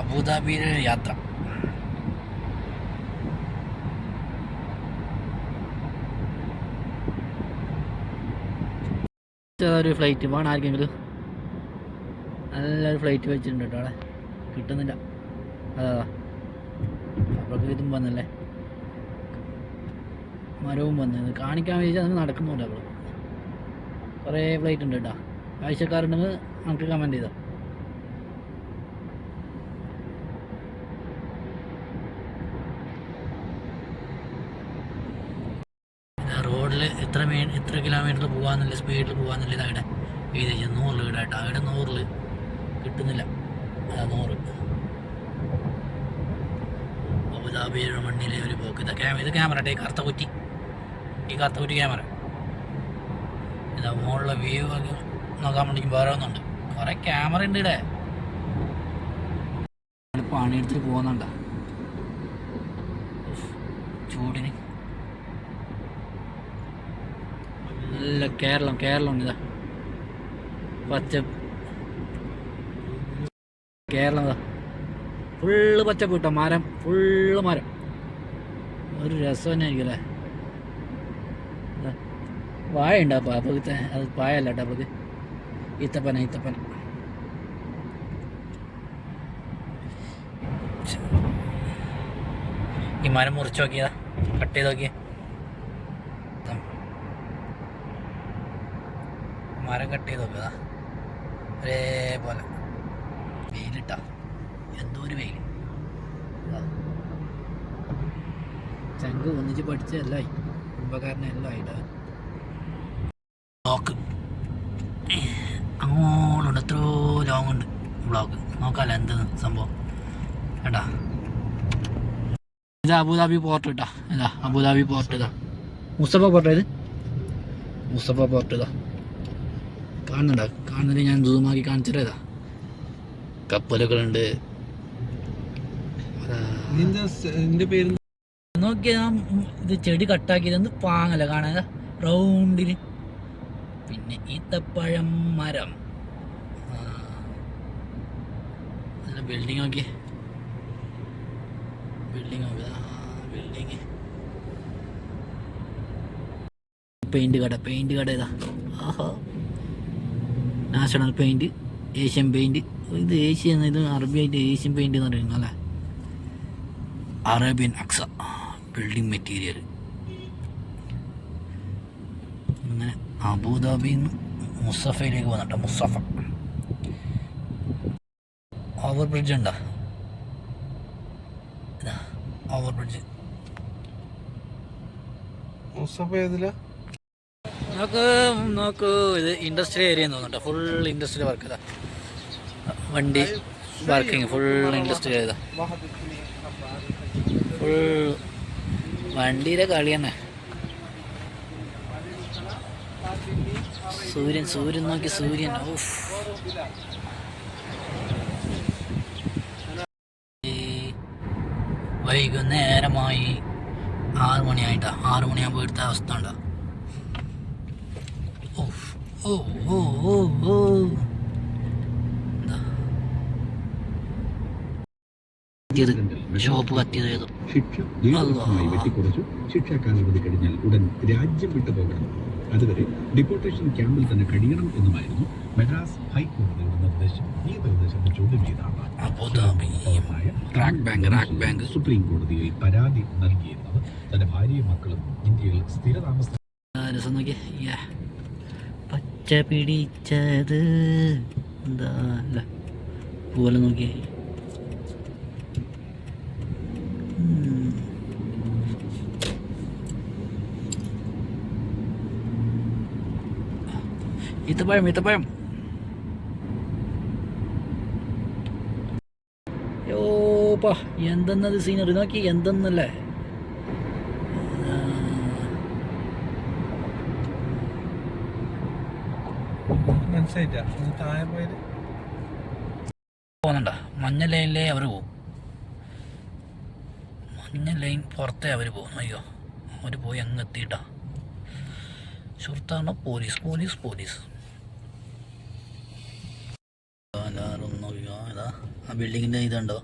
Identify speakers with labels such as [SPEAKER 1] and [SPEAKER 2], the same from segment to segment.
[SPEAKER 1] അബുദാബിയിലെ യാത്ര. ഒരു ഫ്ലൈറ്റ് വേണം ആർക്കെങ്കിലും. നല്ലൊരു ഫ്ലൈറ്റ് വെച്ചിട്ടുണ്ട് കേട്ടോ അവിടെ. കിട്ടുന്നില്ല. അതാ അപ്പോഴൊക്കെ ഇതും വന്നല്ലേ? മരവും വന്നു. ഇത് കാണിക്കാൻ വേണ്ടി അതൊന്നും നടക്കുന്നുണ്ട് അപ്പോൾ കുറേ ഫ്ലൈറ്റ് ഉണ്ട് കേട്ടോ. ആവശ്യക്കാരുണ്ടെങ്കിൽ നമുക്ക് കമന്റ് ചെയ്താൽ റോഡിൽ എത്ര മീ എത്ര കിലോമീറ്റർ പോകാമെന്നില്ല സ്പീഡിൽ പോകാമെന്നില്ല ഇതവിടെ എഴുതി നൂറിൽ ഇടാട്ടോ അവിടെ നൂറിൽ കിട്ടുന്നില്ല. അതാ നൂറ്. അബുദാബിയുടെ മണ്ണിലെ ഒരു പോക്ക്. ഇതാ ക്യാമ ഇത് ക്യാമറ ഈ കറുത്ത കുറ്റി. ഈ കറുത്ത കുറ്റി ക്യാമറ. ഇതാ മുകളിലെ വ്യൂ ഒക്കെ നോക്കാൻ വേണ്ടി വേറെ ഒന്നുണ്ട്. കുറേ ക്യാമറ ഉണ്ട് ഇവിടെ. പണിയെടുത്തിട്ട് പോകുന്നുണ്ടോ ചൂടിന്. നല്ല കേരളം കേരളം ഇതാ. പച്ച കേരളം ഇതാ. ഫുള്ള് പച്ചപ്പ് കിട്ടും മരം ഫുള്ള് മരം. ഒരു രസം തന്നെ ആയിരിക്കും അല്ലേ ഇതാ. വാഴ ഉണ്ട് അപ്പോൾ അപ്പോൾ അത് പായല്ല കേട്ടോ അപ്പോൾ ഈത്തപ്പന ഈത്തപ്പന. ഈ മരം മുറിച്ച് നോക്കിയതാ. കട്ട് ചെയ്ത് നോക്കിയേ ഇതാ. മരം കട്ട് ചെയ്ത് നോക്കുക ഒരേപോലെ. വെയിലിട്ടാ. എന്തോ ഒരു വെയിൽ. ചങ്ക് ഒന്നിച്ച് പഠിച്ച എല്ലായി കുടുംബക്കാരനെ എല്ലാം ആയിട്ട്. ബ്ലോക്ക് അങ്ങോട്ടുണ്ട് എത്രയോ ലോങ് ഉണ്ട് ബ്ലോക്ക് നോക്കാമല്ലോ എന്ത് സംഭവം. കേട്ടാ ഇത് അബുദാബി പോർട്ട് ഇട്ടാ. ഇതാ അബുദാബി പോർട്ട് ഇതാ. മുസഫ പോർട്ട് ഇത് മുസഫ പോർട്ട് ഇതാ. കാണുന്നുണ്ടോ കാണുന്നത് ഞാൻ സൂമാക്കി കാണിച്ചിട്ടേതാ. കപ്പലുകളുണ്ട്. നോക്കിയാ ഇത് ചെടി കട്ടാക്കിയത് എന്ത് പാങ്ങല കാണാൻ. റൗണ്ടിന് പിന്നെ ഈത്തപ്പഴം മരം. ബിൽഡിംഗ് നോക്കി ബിൽഡിംഗ് നോക്കി. ബിൽഡിങ് പെയിന്റ് കട പെയിന്റ് കട ഇതാ. ആഹാ. നാഷണൽ പെയിന്റ് ഏഷ്യൻ പെയിന്റ് ഇത് ഏഷ്യ ഇത് അറബി ആയിട്ട് ഏഷ്യൻ പെയിന്റ് എന്ന് പറയുന്നത് അല്ലേ? അറേബ്യൻ അക്സ ബിൽഡിംഗ് മെറ്റീരിയൽ. അങ്ങനെ അബുദാബിയിൽ നിന്ന് മുസഫയിലേക്ക് വന്നിട്ട് മുസഫ ഓവർ ബ്രിഡ്ജ് ഉണ്ടോ? ഓവർ ബ്രിഡ്ജ്
[SPEAKER 2] മുസഫ ഏതിലാ?
[SPEAKER 1] നോക്ക് നോക്കൂ ഇത് ഇൻഡസ്ട്രി ഏരിയ തോന്നുന്നുണ്ട്. ഫുൾ ഇൻഡസ്ട്രി വർക്ക് ഇതാ. വണ്ടി വർക്കിംഗ് ഫുൾ ഇൻഡസ്ട്രി ഏതാ ഫുൾ വണ്ടിയുടെ കളി തന്നെ. സൂര്യൻ സൂര്യൻ നോക്കി സൂര്യൻ. വൈകുന്നേരമായി ആറ് മണിയായിട്ടാ. ആറ് മണിയാകുമ്പോൾ എടുത്ത അവസ്ഥ ഉണ്ടാ ഓ ഓ ഓ ഓ. ഷോപ്പ് കത്തിയത്
[SPEAKER 3] ശിക്ഷ ദീർഘമായി വെട്ടിക്കുറച്ചു. ശിക്ഷാ കാലാവധി കഴിഞ്ഞാൽ ഉടൻ രാജ്യം വിട്ടു പോകണം. അതുവരെ ഡിപ്പോർട്ടേഷൻ ക്യാമ്പിൽ തന്നെ കഴിയണം എന്നുമായിരുന്നു മദ്രാസ് ഹൈക്കോടതിയുടെ നിർദ്ദേശം. ഈ നിർദ്ദേശത്തെ ചോദ്യം ചെയ്താണ് സുപ്രീം കോടതിയിൽ പരാതി നൽകിയിരുന്നത് തന്റെ ഭാര്യയും മക്കളും ഇന്ത്യയിൽ സ്ഥിരതാമസം.
[SPEAKER 1] പച്ച പിടിച്ചത്. എന്താ അല്ല പൂവെല്ലാം നോക്കിയേ. ഇത്തപ്പഴം ഈത്തപ്പഴം യോപ്പാ എന്തെന്നത് സീനറി നോക്കി എന്തെന്നല്ലേ ആ. പോകുന്നുണ്ടോ? മഞ്ഞ ലൈനിലേ അവർ പോകും മഞ്ഞ ലൈൻ പുറത്തേ അവർ പോകും. അയ്യോ അവർ പോയി അങ്ങ് എത്തിയിട്ടാ. സുഹൃത്താണ്? Police police police. ആ ബിൽഡിങ്ങിന്റെ ഇതുണ്ടോ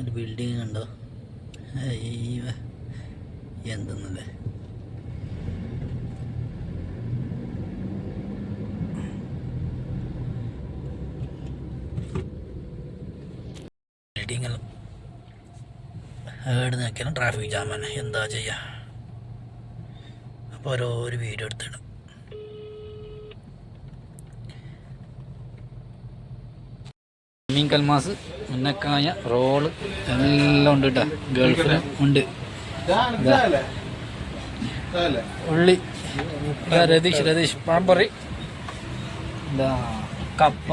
[SPEAKER 1] ഒരു ബിൽഡിങ് ഉണ്ടോ എന്തെന്നല്ലേ? ബിൽഡിങ്ങിൽ ഏട് നോക്കിയാലും ട്രാഫിക് ജാം തന്നെ എന്താ ചെയ്യുക അപ്പോൾ ഓരോ ഒരു വീഡിയോ എടുത്തിടും. മീൻ കൽമാസ് മുന്നക്കായ റോൾ എല്ലാം ഉണ്ട് കേട്ടോ ഗൾഫിൽ ഉണ്ട്. ഉള്ളി. രതീഷ് രതീഷ്. പഴംപറി എന്താ കപ്പ.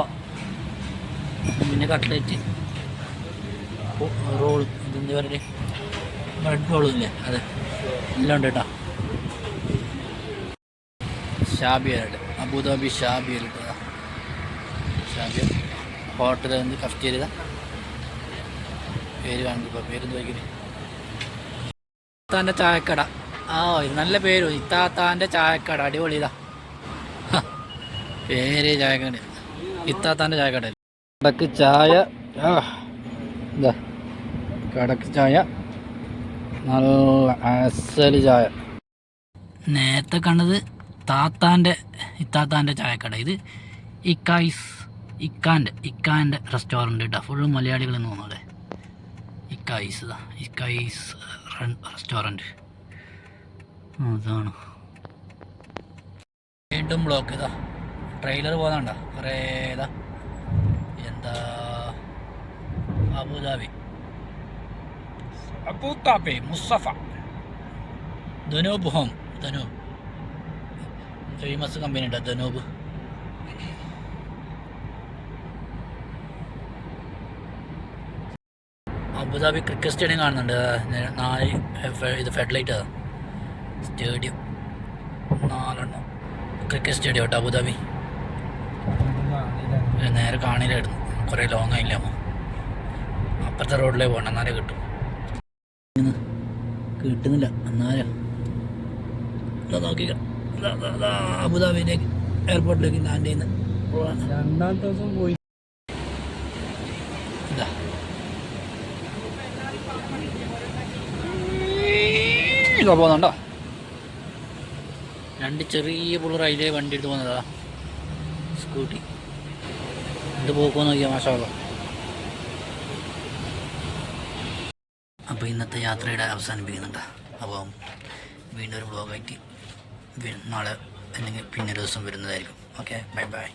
[SPEAKER 1] പിന്നെ കട്ട്ലറ്റ് റോൾ ഇതെന്താ പറയുക ബ്രെഡ് റോളും അതെ. എല്ലാം ഉണ്ട് കേട്ടോ. ഷാബിയറുടെ അബുദാബി ഷാബിയർ ഷാബിയ ഹോട്ടൽ എന്ത്? കഫ്റ്റേരിയ പേര് കാണിപ്പോൾ പേര് വയ്ക്കുന്നത് ഇത്താന്റെ ചായക്കട. ആ നല്ല പേര്. ഇത്താത്താന്റെ ചായക്കട. അടിപൊളി ഇതാ. ഹ, പേര് ചായക്കട. ഇത്താത്താന്റെ ചായക്കട. കടക്ക് ചായ. ഇതാ കടക്ക് ചായ. നല്ല അസൽ ചായ. നേരത്തെ കണ്ടത് താത്താന്റെ ഇത്താത്താന്റെ ചായക്കട. ഇത് ഇക്കായിസ് ഇക്കാന്റെ ഇക്കാന്റെ റെസ്റ്റോറന്റ് കേട്ടോ ഫുള്ള് മലയാളികൾ എന്ന് തോന്നുന്നത് ഇക്കായിസ് ഇതാ ഇക്കായിസ് റെസ്റ്റോറന്റ് അതാണ്. വീണ്ടും ബ്ലോക്ക് ഇതാ. ട്രെയിലർ പോകുന്നുണ്ട കുറേ ഇതാ എന്താ Abu Dhabi. Abu Dhabi Mustafa Danube home Danube. Famous company ഉണ്ട് Danube. Abu Dhabi cricket stadium കാണുന്നുണ്ട്. നാല് ഇത് ഫെഡ്ലൈറ്റ് സ്റ്റേഡിയം നാലെണ്ണം ക്രിക്കറ്റ് സ്റ്റേഡിയം കേട്ടോ അബുദാബി. നേരെ കാണില്ലായിരുന്നു കുറേ ലോങ് ആയില്ല. അമ്മ അപ്പുറത്തെ റോഡിലേ പോകണം എന്നാലേ കിട്ടും. കിട്ടുന്നില്ല എന്നാലും. നോക്കിക്ക. അബുദാബിയിലേക്ക് എയർപോർട്ടിലേക്ക് ലാൻഡ് ചെയ്യുന്ന
[SPEAKER 2] രണ്ടാം ദിവസം പോയി.
[SPEAKER 1] ഇതാ ഇതാ പോകുന്നുണ്ടോ? രണ്ട് ചെറിയ പിള്ളേർ അതിലേ വണ്ടി എടുത്ത് പോകുന്നതാ. സ്കൂട്ടി. എന്ത് പോക്കോ നോക്കിയാൽ മാഷാള്ള അപ്പോൾ ഇന്നത്തെ യാത്രയുടെ അവസാനിപ്പിക്കുന്നുണ്ട്. അപ്പോൾ വീണ്ടും ഒരു ബ്ലോഗായിട്ട് നാളെ അല്ലെങ്കിൽ പിന്നൊരു ദിവസം വരുന്നതായിരിക്കും. Okay bye bye